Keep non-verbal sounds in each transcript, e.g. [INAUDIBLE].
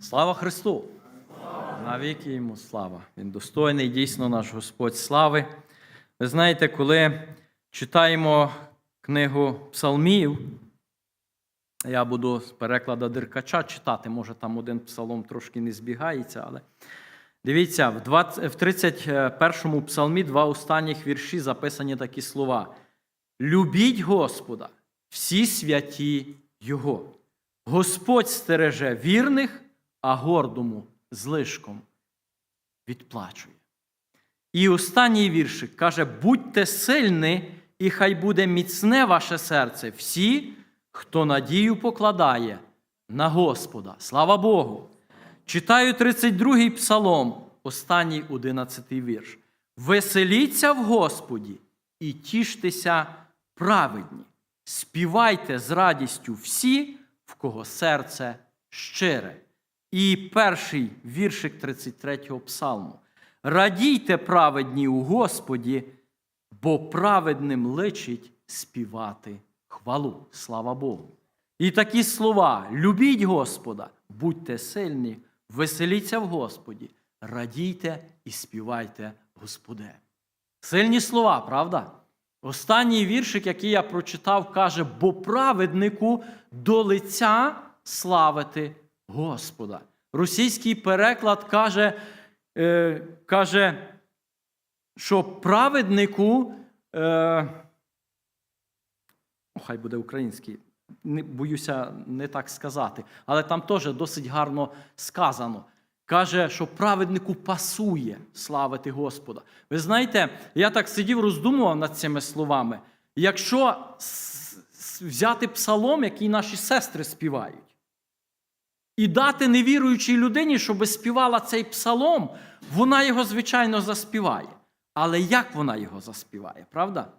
Слава Христу! Навіки йому слава! Він достойний, дійсно, наш Господь слави. Ви знаєте, коли читаємо книгу Псалмів, я буду з перекладу Деркача читати, може там один псалом трошки не збігається, але дивіться, в 20 в 31 псалмі два останніх вірші записані такі слова. Любіть Господа, всі святі Його. Господь стереже вірних, а гордому злишком відплачує. І останній віршик каже: будьте сильні, і хай буде міцне ваше серце, всі, хто надію покладає на Господа. Слава Богу! Читаю 32-й псалом, останній 11-й вірш. Веселіться в Господі і тіштеся праведні. Співайте з радістю всі, в кого серце щире. І перший віршик 33-го псалму. Радійте праведні у Господі, бо праведним личить співати хвалу. Слава Богу. І такі слова: любіть Господа, будьте сильні, веселіться в Господі, радійте і співайте Господе. Сильні слова, правда? Останній віршик, який я прочитав, каже: бо праведнику до лиця славити Господа. Російський переклад каже, е, каже що праведнику, е, хай буде український, не, боюся не так сказати, але там теж досить гарно сказано. Каже, що праведнику пасує славити Господа. Ви знаєте, я так сидів, роздумував над цими словами. Якщо взяти псалом, який наші сестри співають, і дати невіруючій людині, щоб співала цей псалом, вона його, звичайно, заспіває. Але як вона його заспіває, правда?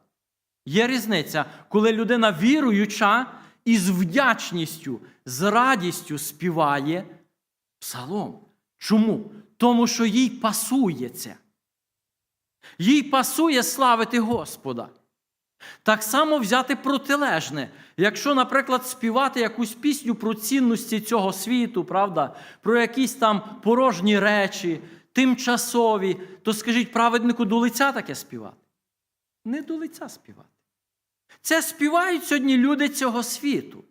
Є різниця, коли людина віруюча і з вдячністю, з радістю співає псалом. Чому? Тому що їй пасує це. Їй пасує славити Господа. Так само взяти протилежне. Якщо, наприклад, співати якусь пісню про цінності цього світу, правда, про якісь там порожні речі, тимчасові, то скажіть, праведнику до лиця таке співати? Не до лиця співати. Це співають сьогодні люди цього світу.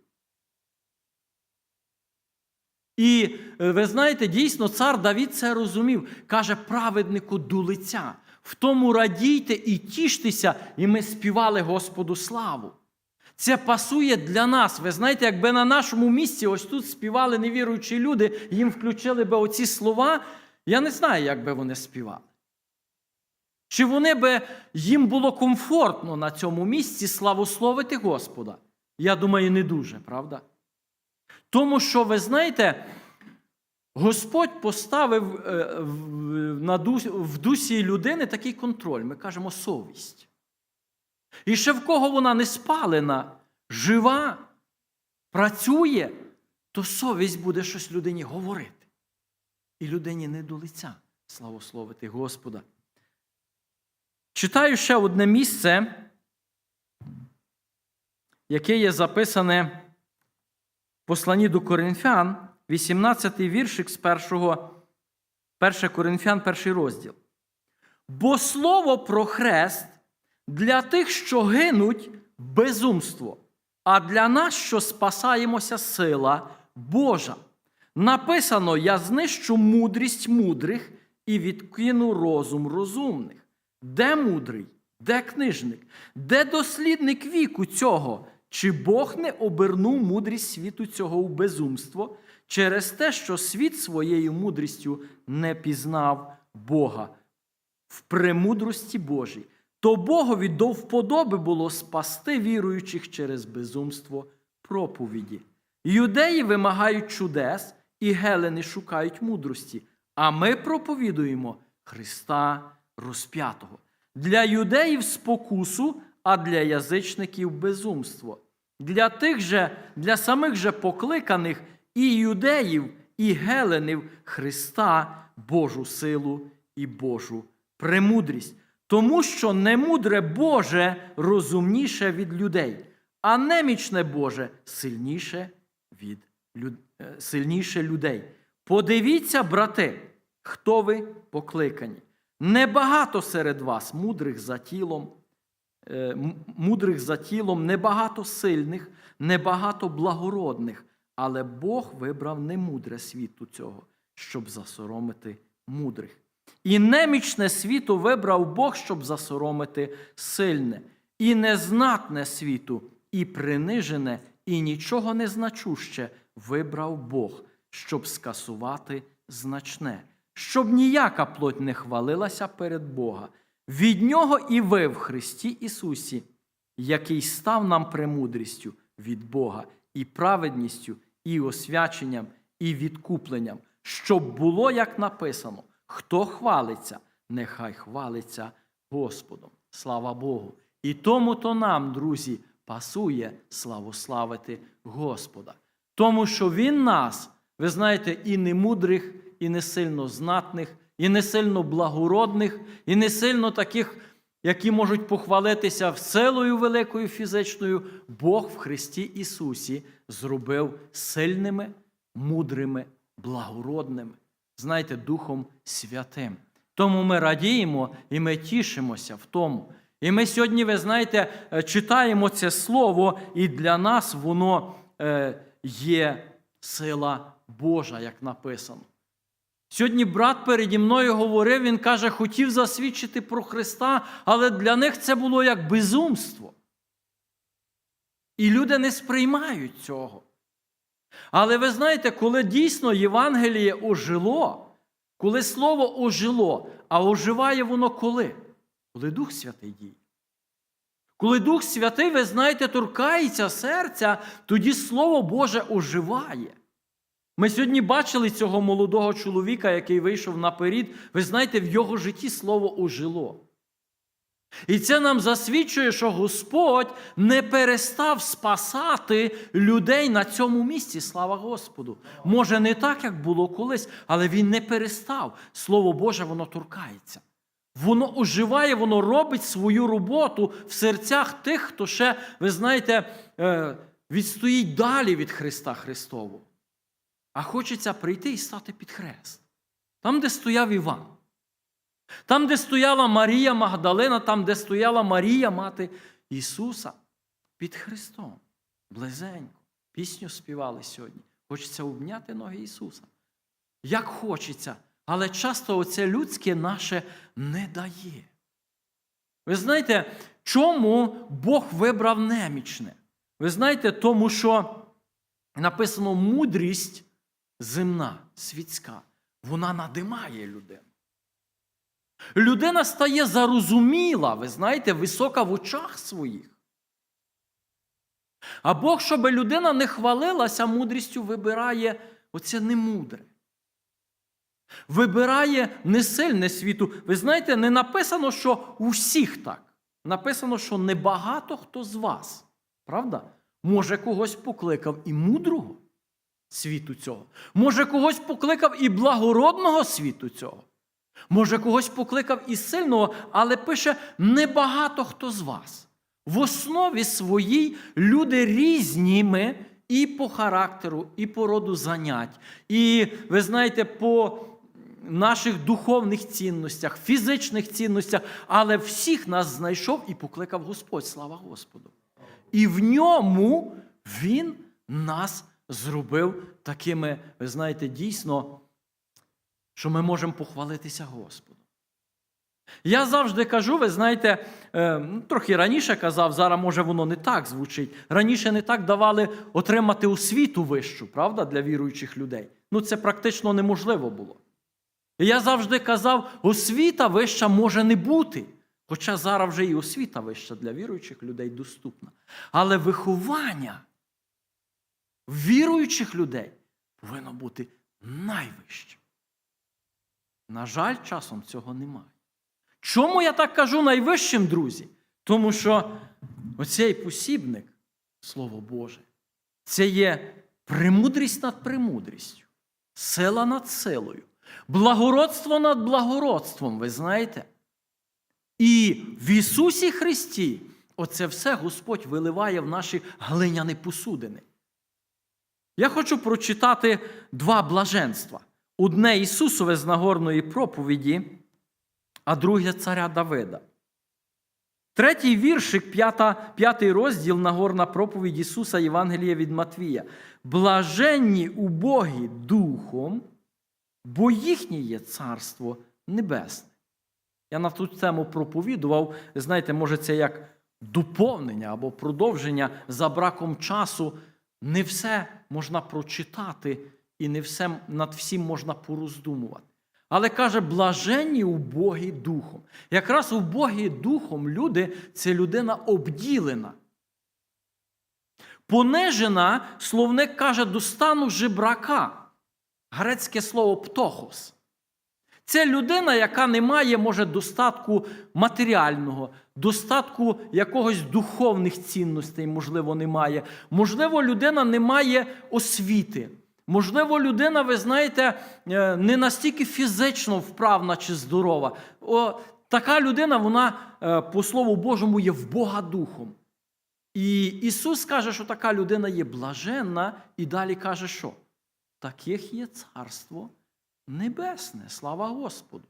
І е, ви знаєте, дійсно, цар Давід це розумів. Каже, праведнику до лиця. В тому радійте і тіштеся, і ми співали Господу славу. Це пасує для нас. Ви знаєте, якби на нашому місці ось тут співали невіруючі люди, їм включили би оці слова, я не знаю, як би вони співали. Чи вони би їм було комфортно на цьому місці славословити Господа? Я думаю, не дуже, правда? Тому що, ви знаєте, Господь поставив е, в дусі людини такий контроль. Ми кажемо совість. І ще в кого вона не спалена, жива, працює, то совість буде щось людині говорити. І людині не до лиця славословити Господа. Читаю ще одне місце, яке є записане в посланні до Коринфян, 18 й віршик з 1, 1 Коринфян, перший розділ. Бо слово про хрест для тих, що гинуть, безумство, а для нас, що спасаємося, сила Божа. Написано: Я знищу мудрість мудрих і відкину розум розумних. Де мудрий, де книжник, де дослідник віку цього? Чи Бог не обернув мудрість світу цього у безумство через те, що світ своєю мудрістю не пізнав Бога в премудрості Божій? То Богові до вподоби було спасти віруючих через безумство проповіді. Юдеї вимагають чудес, і гелени шукають мудрості, а ми проповідуємо Христа розп'ятого. Для юдеїв спокусу, а для язичників безумство. Для тих же, для самих же покликаних і юдеїв, і геленів Христа Божу силу і Божу премудрість. Тому що немудре Боже розумніше від людей, а немічне Боже сильніше від люд... сильніше людей. Подивіться, брати, хто ви покликані. Небагато серед вас мудрих за тілом, е, мудрих за тілом, небагато сильних, небагато благородних, але Бог вибрав немудре світу цього, щоб засоромити мудрих. І немічне світу вибрав Бог, щоб засоромити сильне, і незнатне світу, і принижене, і нічого не значуще вибрав Бог, щоб скасувати значне, щоб ніяка плоть не хвалилася перед Бога. Від нього і ви в Христі Ісусі, який став нам премудрістю від Бога, і праведністю, і освяченням, і відкупленням, щоб було, як написано, хто хвалиться, нехай хвалиться Господом. Слава Богу. І тому то нам, друзі, пасує славославити Господа. Тому що Він нас, ви знаєте, і не мудрих, і не сильно знатних, і не сильно благородних, і не сильно таких, які можуть похвалитися силою великою фізичною, Бог в Христі Ісусі зробив сильними, мудрими, благородними, знаєте, Духом Святим. Тому ми радіємо і ми тішимося в тому. І ми сьогодні, ви знаєте, е, читаємо це слово, і для нас воно е, є сила Божа, як написано. Сьогодні брат переді мною говорив, він каже, хотів засвідчити про Христа, але для них це було як безумство. І люди не сприймають цього. Але ви знаєте, коли дійсно Євангеліє ожило, коли слово ожило, а оживає воно коли? Коли Дух Святий діє. Коли Дух Святий, ви знаєте, торкається серця, тоді Слово Боже оживає. Ми сьогодні бачили цього молодого чоловіка, який вийшов наперед. Ви знаєте, в його житті слово ожило. І це нам засвідчує, що Господь не перестав спасати людей на цьому місці. Слава Господу. Може, не так, як було колись, але Він не перестав. Слово Боже, воно торкається. Воно оживає, воно робить свою роботу в серцях тих, хто ще, ви знаєте, е, відстоїть далі від Христа Христового. А хочеться прийти і стати під хрест. Там, де стояв Іван. Там, де стояла Марія Магдалина, там, де стояла Марія, мати Ісуса, під Христом. Близенько. Пісню співали сьогодні. Хочеться обняти ноги Ісуса. Як хочеться, але часто оце людське наше не дає. Ви знаєте, чому Бог вибрав немічне? Ви знаєте, тому що написано мудрість земна, світська, вона надимає людину. Людина стає зарозуміла, ви знаєте, висока в очах своїх. А Бог, щоб людина не хвалилася, мудрістю вибирає оце немудре. Вибирає несильне світу. Ви знаєте, не написано, що у всіх так. Написано, що небагато хто з вас. Правда? Може, когось покликав і мудрого світу цього. Може, когось покликав і благородного світу цього. Може, когось покликав і сильного, але пише небагато хто з вас. В основі своїй люди різніми і по характеру, і по роду занять. І ви знаєте, по наших духовних цінностях, фізичних цінностях, але всіх нас знайшов і покликав Господь. Слава Господу. І в ньому Він нас зробив такими, ви знаєте, дійсно, що ми можемо похвалитися Господом. Я завжди кажу, ви знаєте, е, ну, трохи раніше казав, зараз може воно не так звучить. Раніше не так давали отримати освіту вищу, правда, для віруючих людей. Ну, це практично неможливо було. Я завжди казав, освіта вища може не бути. Хоча зараз вже і освіта вища для віруючих людей доступна. Але виховання віруючих людей повинно бути найвищим. На жаль, часом цього немає. Чому я так кажу найвищим, друзі? Тому що оцей посібник, Слово Боже, це є премудрість над премудрістю, сила над силою, благородство над благородством, ви знаєте? І в Ісусі Христі оце все Господь виливає в наші глиняні посудини. Я хочу прочитати два блаженства. одне Ісусове з Нагорної проповіді, а друге царя Давида. Третій віршик, п'ята, п'ятий розділ Нагорна проповідь Ісуса Євангелія від Матвія. Блаженні убогі духом, бо їхнє є царство небесне. Я на ту тему проповідував, знаєте, може, це як доповнення або продовження за браком часу. Не все можна прочитати і не все над всім можна пороздумувати. Але каже, блаженні убогі духом. Якраз убогі духом люди це людина обділена. Понижена, словник каже, до стану жебрака. Грецьке слово птохос. Це людина, яка не має, може, достатку матеріального, достатку якогось духовних цінностей, можливо, не має. Можливо, людина не має освіти. Можливо, людина, ви знаєте, е, не настільки фізично вправна чи здорова. О, така людина, вона, е, по Слову Божому, є в Бога духом. І Ісус каже, що така людина є блаженна, і далі каже, що таких є царство небесне, слава Господу.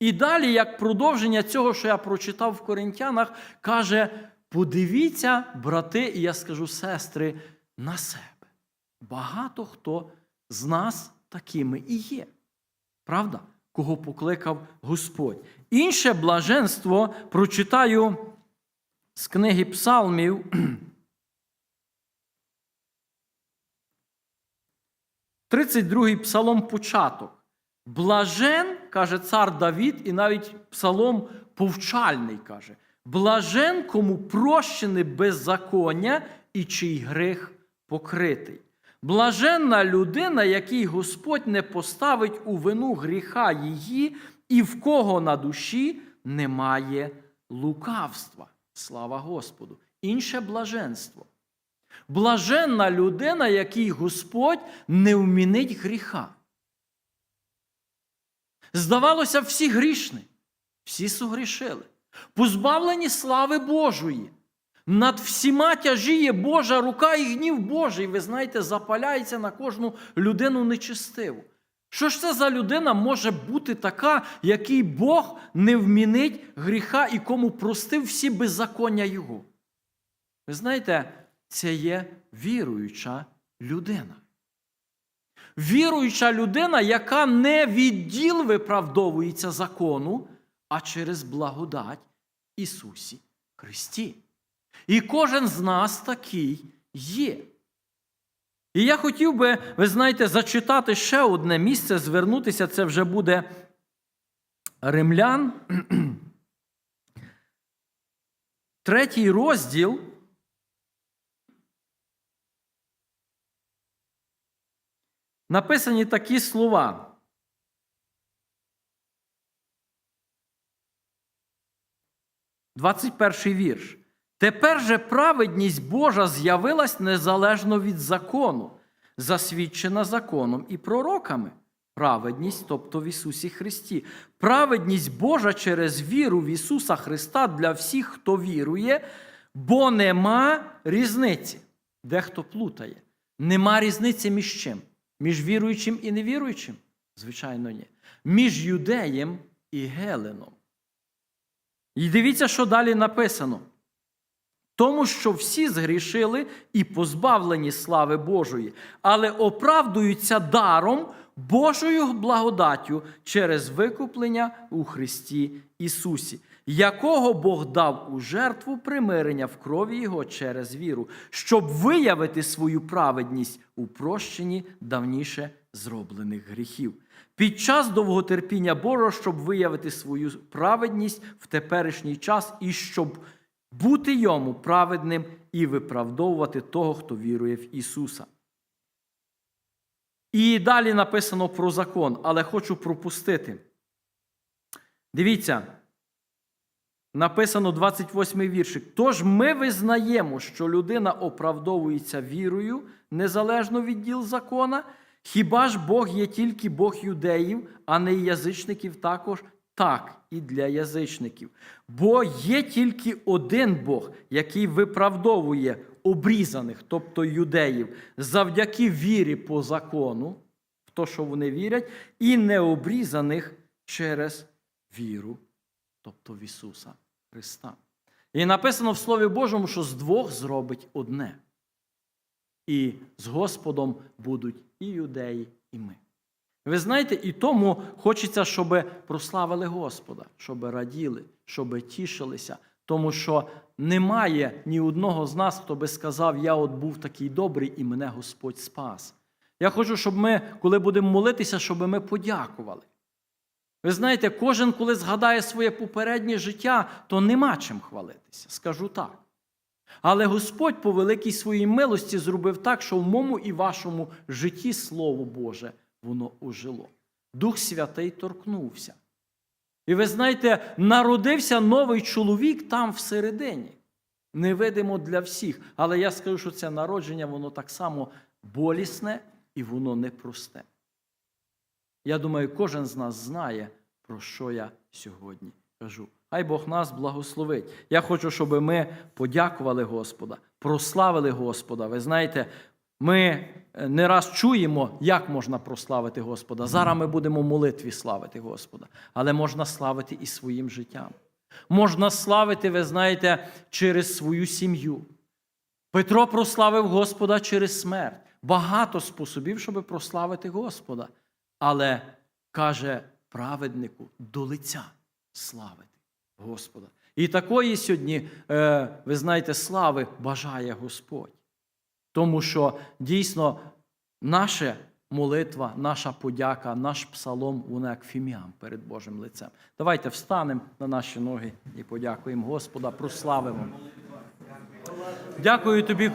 І далі, як продовження цього, що я прочитав в Коринтянах, каже: подивіться, брати, і я скажу сестри, на себе. Багато хто з нас такими і є. Правда? Кого покликав Господь. Інше блаженство прочитаю з книги Псалмів. [CLEARS THROAT] 32-й псалом початок. Блажен, каже цар Давід, і навіть псалом повчальний каже. Блажен, кому прощене беззаконня і чий гріх покритий. Блаженна людина, якій Господь не поставить у вину гріха її, і в кого на душі немає лукавства. Слава Господу! Інше блаженство. Блаженна людина, якій Господь не вмінить гріха. Здавалося, всі грішні, всі сугрішили, позбавлені слави Божої. Над всіма тяжіє Божа рука і гнів Божий, ви знаєте, запаляється на кожну людину нечистиву. Що ж це за людина може бути така, який Бог не вмінить гріха і кому простив всі беззаконня Його? Ви знаєте, це є віруюча людина. Віруюча людина, яка не від діл виправдовується закону, а через благодать Ісусі Христі. І кожен з нас такий є. І я хотів би, ви знаєте, зачитати ще одне місце, звернутися, це вже буде Римлян. [CLEARS THROAT] Третій розділ. Написані такі слова. Двадцять перший вірш. Тепер же праведність Божа з'явилась незалежно від закону, засвідчена законом і пророками. Праведність, тобто в Ісусі Христі. Праведність Божа через віру в Ісуса Христа для всіх, хто вірує, бо нема різниці. Дехто плутає. Нема різниці між чим? Між віруючим і невіруючим? Звичайно, ні. Між юдеєм і Геленом. І дивіться, що далі написано. Тому що всі згрішили і позбавлені слави Божої, але оправдуються даром Божою благодаттю через викуплення у Христі Ісусі, якого Бог дав у жертву примирення в крові Його через віру, щоб виявити свою праведність у прощенні давніше зроблених гріхів. Під час довготерпіння Божого, щоб виявити свою праведність в теперішній час і щоб бути йому праведним і виправдовувати того, хто вірує в Ісуса. І далі написано про закон, але хочу пропустити. Дивіться, написано 28 віршик. Тож ми визнаємо, що людина оправдовується вірою незалежно від діл закона. Хіба ж Бог є тільки Бог юдеїв, а не язичників також? Так, і для язичників. Бо є тільки один Бог, який виправдовує обрізаних, тобто юдеїв, завдяки вірі по закону, в то, що вони вірять, і необрізаних через віру, тобто в Ісуса Христа. І написано в Слові Божому, що з двох зробить одне. І з Господом будуть і юдеї, і ми. Ви знаєте, і тому хочеться, щоб прославили Господа, щоб раділи, щоб тішилися, тому що немає ні одного з нас, хто би сказав, я от був такий добрий і мене Господь спас. Я хочу, щоб ми, коли будемо молитися, щоб ми подякували. Ви знаєте, кожен, коли згадає своє попереднє життя, то нема чим хвалитися, скажу так. Але Господь по великій своїй милості зробив так, що в моєму і вашому житті Слово Боже воно ожило. Дух Святий торкнувся. І ви знаєте, народився новий чоловік там всередині. Невидимо для всіх. Але я скажу, що це народження, воно так само болісне і воно непросте. Я думаю, кожен з нас знає, про що я сьогодні кажу. Хай Бог нас благословить. Я хочу, щоб ми подякували Господа, прославили Господа. Ви знаєте, ми не раз чуємо, як можна прославити Господа. Зараз ми будемо в молитві славити Господа, але можна славити і своїм життям. Можна славити, ви знаєте, через свою сім'ю. Петро прославив Господа через смерть. Багато способів, щоб прославити Господа. Але каже праведнику до лиця славити Господа. І такої сьогодні, е, ви знаєте, слави бажає Господь. Тому що дійсно наша молитва, наша подяка, наш псалом, вона як фіміам перед Божим лицем. Давайте встанемо на наші ноги і подякуємо Господа, прославимо. Дякую тобі.